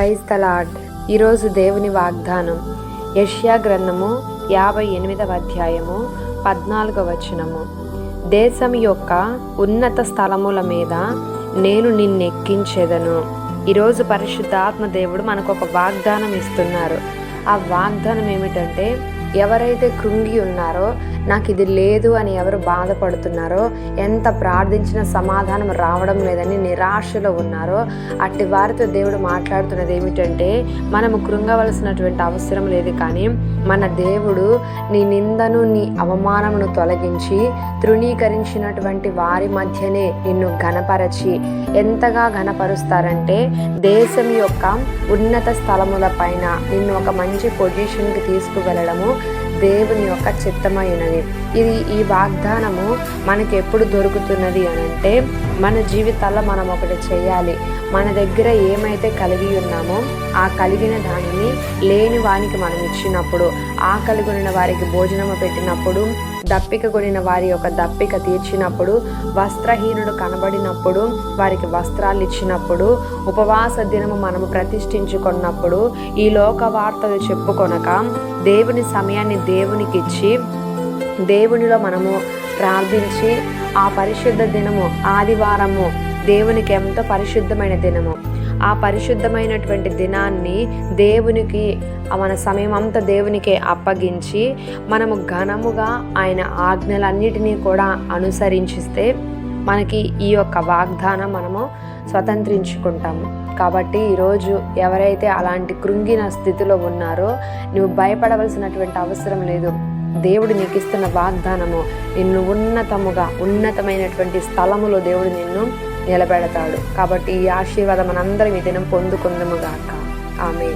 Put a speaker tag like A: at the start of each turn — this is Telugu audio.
A: ప్రైజ్ తలాడ్ ఈరోజు దేవుని వాగ్దానం. యష్యా గ్రంథము యాభై ఎనిమిదవ అధ్యాయము పద్నాలుగవ వచనము. దేశం యొక్క ఉన్నత స్థలముల మీద నేను నిన్నెక్కించేదను. ఈరోజు పరిశుద్ధాత్మ దేవుడు మనకు ఒక వాగ్దానం ఇస్తున్నారు. ఆ వాగ్దానం ఏమిటంటే ఎవరైతే కృంగి ఉన్నారో నాకు ఇది లేదు అని ఎవరు బాధపడుతున్నారో ఎంత ప్రార్థించిన సమాధానం రావడం లేదని నిరాశలో ఉన్నారో అట్టి వారితో దేవుడు మాట్లాడుతున్నది ఏమిటంటే మనము కృంగవలసినటువంటి అవసరం లేదు కానీ మన దేవుడు నీ నిందను నీ అవమానమును తొలగించి తృణీకరించినటువంటి వారి మధ్యనే నిన్ను ఘనపరచి ఎంతగా ఘనపరుస్తారంటే దేశం యొక్క ఉన్నత స్థలముల పైన నిన్ను ఒక మంచి పొజిషన్కి తీసుకువెళ్ళడము దేవుని యొక్క చిత్తమైనది ఇది ఈ వాగ్దానము మనకి ఎప్పుడు దొరుకుతున్నది అని అంటే మన జీవితాల్లో మనం ఒకటి చేయాలి. మన దగ్గర ఏమైతే కలిగి ఉన్నామో ఆ కలిగిన దానిని లేని వానికి మనం ఇచ్చినప్పుడు ఆ కలిగి ఉన్న వారికి భోజనము పెట్టినప్పుడు దప్పిక కొనిన వారి యొక్క దప్పిక తీర్చినప్పుడు వస్త్రహీనుడు కనబడినప్పుడు వారికి వస్త్రాలు ఇచ్చినప్పుడు ఉపవాస దినము మనము ప్రతిష్ఠించుకున్నప్పుడు ఈ లోక వార్తలు చెప్పుకొనక దేవుని సమయాన్ని దేవునికి ఇచ్చి దేవునిలో మనము ప్రార్థించి ఆ పరిశుద్ధ దినము ఆదివారము దేవునికి ఎంతో పరిశుద్ధమైన దినము. ఆ పరిశుద్ధమైనటువంటి దినాన్ని దేవునికి మన సమయం అంతా దేవునికే అప్పగించి మనము ఘనముగా ఆయన ఆజ్ఞలన్నిటినీ కూడా అనుసరించిస్తే మనకి ఈ యొక్క వాగ్దానం మనము స్వతంత్రించుకుంటాము. కాబట్టి ఈరోజు ఎవరైతే అలాంటి కృంగిన స్థితిలో ఉన్నారో నువ్వు భయపడవలసినటువంటి అవసరం లేదు. దేవుడు నీకు ఇస్తున్న వాగ్దానము నిన్ను ఉన్నతముగా ఉన్నతమైనటువంటి స్థలములో దేవుడు నిన్ను నిలబెడతాడు. కాబట్టి ఈ ఆశీర్వాదం మనందరం ఈ దినం పొందుకుందముగాక ఆమె